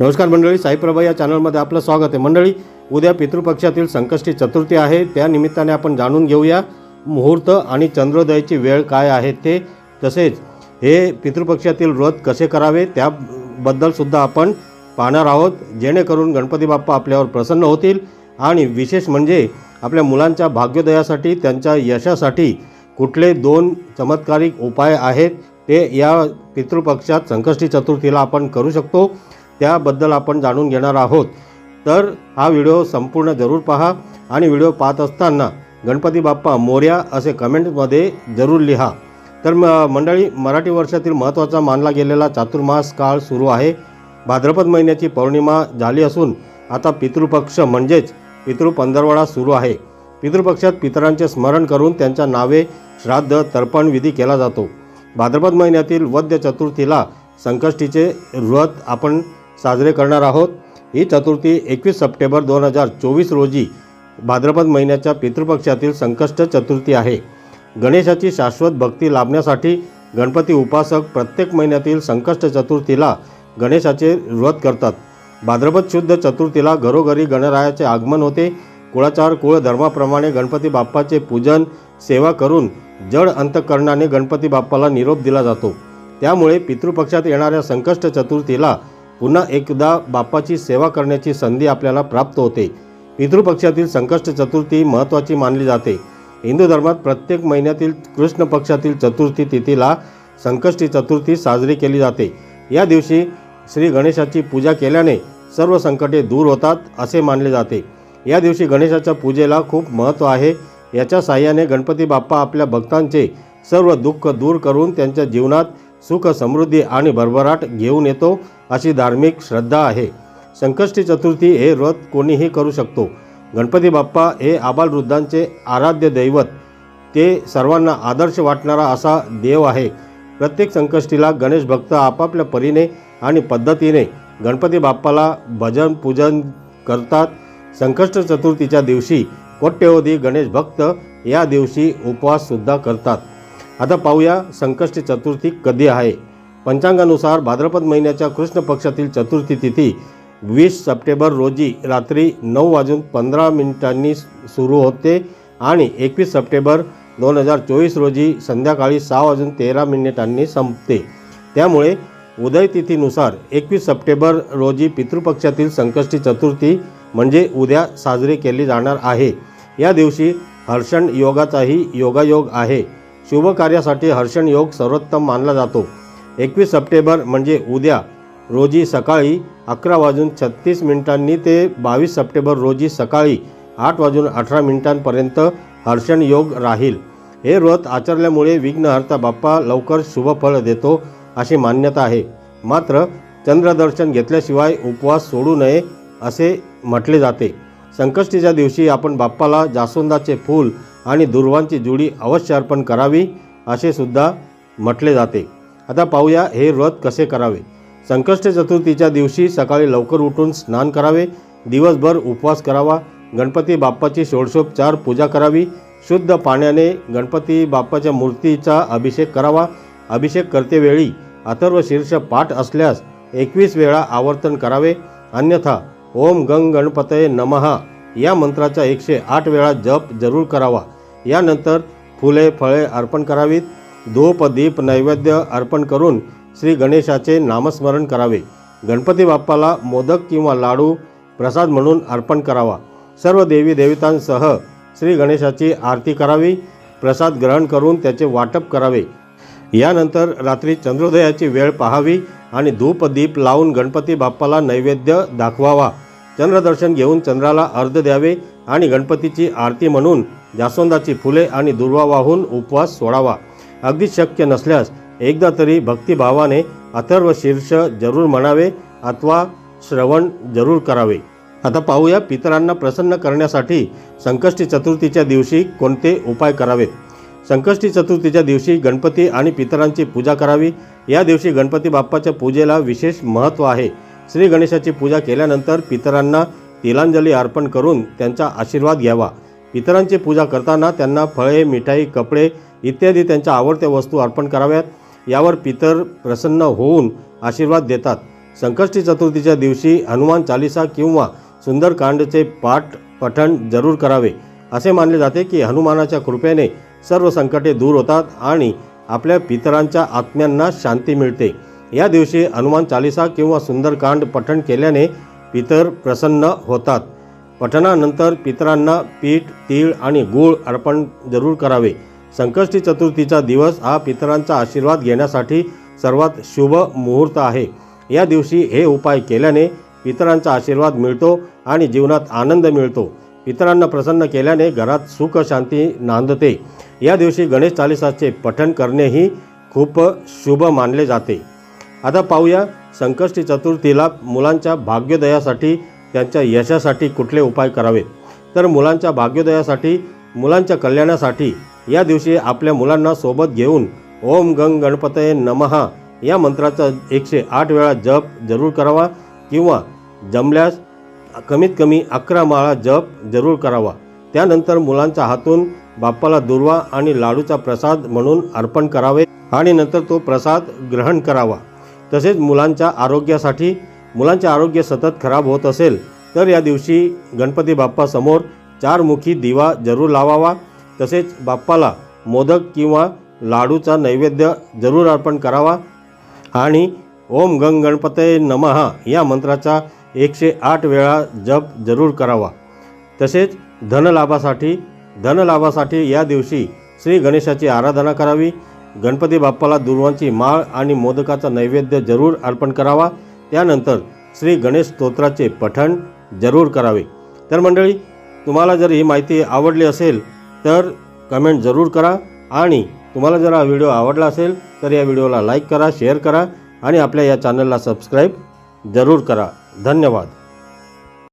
नमस्कार मंडळी साईप्रभा या चॅनलमध्ये आपलं स्वागत आहे. मंडळी उद्या पितृपक्षातील संकष्टी चतुर्थी आहे. त्या निमित्ताने आपण जाणून घेऊया मुहूर्त आणि चंद्रोदयाची वेळ काय आहे ते. तसेच हे पितृपक्षातील व्रत कसे करावे त्याबद्दलसुद्धा आपण पाहणार आहोत. जेणेकरून गणपती बाप्पा आपल्यावर प्रसन्न होतील. आणि विशेष म्हणजे आपल्या मुलांच्या भाग्योदयासाठी त्यांच्या यशासाठी कुठले दोन चमत्कारिक उपाय आहेत ते या पितृपक्षात संकष्टी चतुर्थीला आपण करू शकतो. त्याबद्दल आपण जाणून घेणार आहोत. तर हा व्हिडिओ संपूर्ण जरूर पहा आणि व्हिडिओ पाहत असताना गणपती बाप्पा मोर्या असे कमेंटमध्ये जरूर लिहा. तर म मंडळी मराठी वर्षातील महत्त्वाचा मानला गेलेला चातुर्मास काळ सुरू आहे. भाद्रपद महिन्याची पौर्णिमा झाली असून आता पितृपक्ष म्हणजेच पितृ पंधरवडा सुरू आहे. पितृपक्षात पितरांचे स्मरण करून त्यांच्या नावे श्राद्ध तर्पण विधी केला जातो. भाद्रपद महिन्यातील वद्य चतुर्थीला संकष्टीचे व्रत आपण साजरे करणार आहोत. ही चतुर्थी एकवीस सप्टेंबर दोन हजार चोवीस रोजी भाद्रपद महिन्याच्या पितृपक्षातील संकष्ट चतुर्थी आहे. गणेशाची शाश्वत भक्ती लाभण्यासाठी गणपती उपासक प्रत्येक महिन्यातील संकष्ट चतुर्थीला गणेशाचे व्रत करतात. भाद्रपद शुद्ध चतुर्थीला घरोघरी गणरायाचे आगमन होते. कुळाचार कुळ धर्माप्रमाणे गणपती बाप्पाचे पूजन सेवा करून जड अंतकरणाने गणपती बाप्पाला निरोप दिला जातो. त्यामुळे पितृपक्षात येणाऱ्या संकष्ट चतुर्थीला पुन्हा एकदा बाप्पाची सेवा करण्याची संधी आपल्याला प्राप्त होते. पितृपक्षातील संकष्ट चतुर्थी महत्त्वाची मानली जाते. हिंदू धर्मात प्रत्येक महिन्यातील कृष्ण पक्षातील चतुर्थी तिथीला संकष्टी चतुर्थी साजरी केली जाते. या दिवशी श्री गणेशाची पूजा केल्याने सर्व संकटे दूर होतात असे मानले जाते. या दिवशी गणेशाच्या पूजेला खूप महत्त्व आहे. याच्या साह्याने गणपती बाप्पा आपल्या भक्तांचे सर्व दुःख दूर करून त्यांच्या जीवनात सुख समृद्धी आणि भरभराट घेऊन येतो अशी धार्मिक श्रद्धा आहे. संकष्टी चतुर्थी हे व्रत कोणीही करू शकतो. गणपती बाप्पा हे आबालवृद्धांचे आराध्य दैवत. ते सर्वांना आदर्श वाटणारा असा देव आहे. प्रत्येक संकष्टीला गणेश भक्त आपापल्या परीने आणि पद्धतीने गणपती बाप्पाला भजन पूजन करतात. संकष्ट चतुर्थीच्या दिवशी कोट्यवधी गणेश भक्त या दिवशी उपवाससुद्धा करतात. आता पाहूया संकष्टी चतुर्थी कधी आहे. पंचांगानुसार भाद्रपद महिन्याच्या कृष्ण पक्षातील चतुर्थी तिथी वीस सप्टेंबर रोजी रात्री नऊ वाजून पंधरा मिनिटांनी सुरू होते आणि एकवीस सप्टेंबर दोन हजार चोवीस रोजी संध्याकाळी सहा वाजून तेरा मिनिटांनी संपते. त्यामुळे उदयतिथीनुसार एकवीस सप्टेंबर रोजी पितृपक्षातील संकष्टी चतुर्थी म्हणजे उद्या साजरी केली जाणार आहे. या दिवशी हर्षण योगाचाही योगायोग आहे. शुभ कार्यासाठी हर्षण योग सर्वोत्तम मानला जातो. एकवीस सप्टेंबर म्हणजे उद्या रोजी सकाळी अकरा वाजून छत्तीस मिनिटांनी ते बावीस सप्टेंबर रोजी सकाळी आठ वाजून अठरा मिनिटांपर्यंत हर्षण योग राहील. हे व्रत आचरल्यामुळे विघ्नहर्ता बाप्पा लवकर शुभफळ देतो अशी मान्यता आहे. मात्र चंद्रदर्शन घेतल्याशिवाय उपवास सोडू नये असे म्हटले जाते. संकष्टीच्या दिवशी आपण बाप्पाला जास्वंदाचे फूल आणि दुर्वांची जुडी अवश्य अर्पण करावी असे सुद्धा म्हटले जाते. आता पाहूया हे व्रत कसे करावे. संकष्ट चतुर्थीच्या दिवशी सकाळी लवकर उठून स्नान करावे दिवसभर उपवास करावा गणपती बाप्पाची षोडशोपचार पूजा करावी शुद्ध पाण्याने गणपती बाप्पाच्या मूर्तीचा अभिषेक करावा. अभिषेक करतेवेळी अथर्व शीर्ष पाठ असल्यास एकवीस वेळा आवर्तन करावे अन्यथा ओम गंग गणपतये नमहा या मंत्राचा एकशे आठ वेळा जप जरूर करावा. यानंतर फुले फळे अर्पण करावीत. धूप दीप नैवेद्य अर्पण करून श्री गणेशाचे नामस्मरण करावे. गणपती बाप्पाला मोदक किंवा लाडू प्रसाद म्हणून अर्पण करावा. सर्व देवी देवतांसह श्री गणेशाची आरती करावी. प्रसाद ग्रहण करून त्याचे वाटप करावे. यानंतर रात्री चंद्रोदयाची वेळ पाहावी आणि धूप दीप लावून गणपती बाप्पाला नैवेद्य दाखवावा. चंद्रदर्शन घेऊन चंद्राला अर्ध द्यावे आणि गणपतीची आरती म्हणून जास्वंदाची फुले आणि दुर्वा वाहून उपवास सोडावा. अगदी शक्य नसल्यास एकदा तरी भक्तिभावाने अथर्व शीर्ष जरूर म्हणावे अथवा श्रवण जरूर करावे. आता पाहूया पितरांना प्रसन्न करण्यासाठी संकष्टी चतुर्थीच्या दिवशी कोणते उपाय करावेत? संकष्टी चतुर्थीच्या दिवशी गणपती आणि पितरांची पूजा करावी. या दिवशी गणपती बाप्पाच्या पूजेला विशेष महत्त्व आहे. श्री गणेशाची पूजा केल्यानंतर पितरांना तिलांजली अर्पण करून त्यांचा आशीर्वाद घ्यावा. पितरांची पूजा करताना त्यांना फळे मिठाई कपडे इत्यादी त्यांच्या आवडत्या वस्तू अर्पण कराव्यात. यावर पितर प्रसन्न होऊन आशीर्वाद देतात. संकष्टी चतुर्थीच्या दिवशी हनुमान चालिसा किंवा सुंदरकांडचे पाठ पठण जरूर करावे. असे मानले जाते की हनुमानाच्या कृपेने सर्व संकटे दूर होतात आणि आपल्या पितरांच्या आत्म्यांना शांती मिळते. या दिवशी हनुमान चालिसा किंवा सुंदरकांड पठण केल्याने पितर प्रसन्न होतात. पठणानंतर पितरांना पीठ तीळ आणि गूळ अर्पण जरूर करावे. संकष्टी चतुर्थीचा दिवस हा पितरांचा आशीर्वाद घेण्यासाठी सर्वात शुभ मुहूर्त आहे. या दिवशी हे उपाय केल्याने पितरांचा आशीर्वाद मिळतो आणि जीवनात आनंद मिळतो. पितरांना प्रसन्न केल्याने घरात सुख शांती नांदते. या दिवशी गणेश चालिसाचे पठण करणेही खूप शुभ मानले जाते. आता पाहूया संकष्टी चतुर्थीला मुलांच्या भाग्योदयासाठी त्यांच्या यशासाठी कुठले उपाय करावेत? तर मुलांच्या भाग्योदयासाठी मुलांच्या कल्याणासाठी या दिवशी आपल्या मुलांना सोबत घेऊन ओम गंग गणपतये नमहा या मंत्राचा एकशे आठ वेळा जप जरूर करावा किंवा जमल्यास कमीत कमी अकरा माळा जप जरूर करावा. त्यानंतर मुलांच्या हातून बाप्पाला दुर्वा आणि लाडूचा प्रसाद म्हणून अर्पण करावे आणि नंतर तो प्रसाद ग्रहण करावा. तसेच मुलांच्या आरोग्यासाठी मुलांचे आरोग्य सतत खराब होत असेल तर या दिवशी गणपती बाप्पासमोर चारमुखी दिवा जरूर लावावा. तसेच बाप्पाला मोदक किंवा लाडूचा नैवेद्य जरूर अर्पण करावा. आणि ओम गंग गणपते नमहा या मंत्राचा एकशे आठ वेळा जप जरूर करावा. तसेच धनलाभासाठी धनलाभासाठी या दिवशी श्री गणेशाची आराधना करावी. गणपती बाप्पाला दुर्वांची माळ आणि मोदकाचा नैवेद्य जरूर अर्पण करावा. त्यानंतर श्री गणेश स्तोत्राचे पठण जरूर करावे. तर मंडळी तुम्हाला जर ही माहिती आवडली असेल तर कमेंट जरूर करा आणि तुम्हाला जर हा व्हिडिओ आवडला असेल तर या व्हिडिओला लाईक करा शेअर करा आणि आपल्या या चॅनलला सबस्क्राईब जरूर करा. धन्यवाद.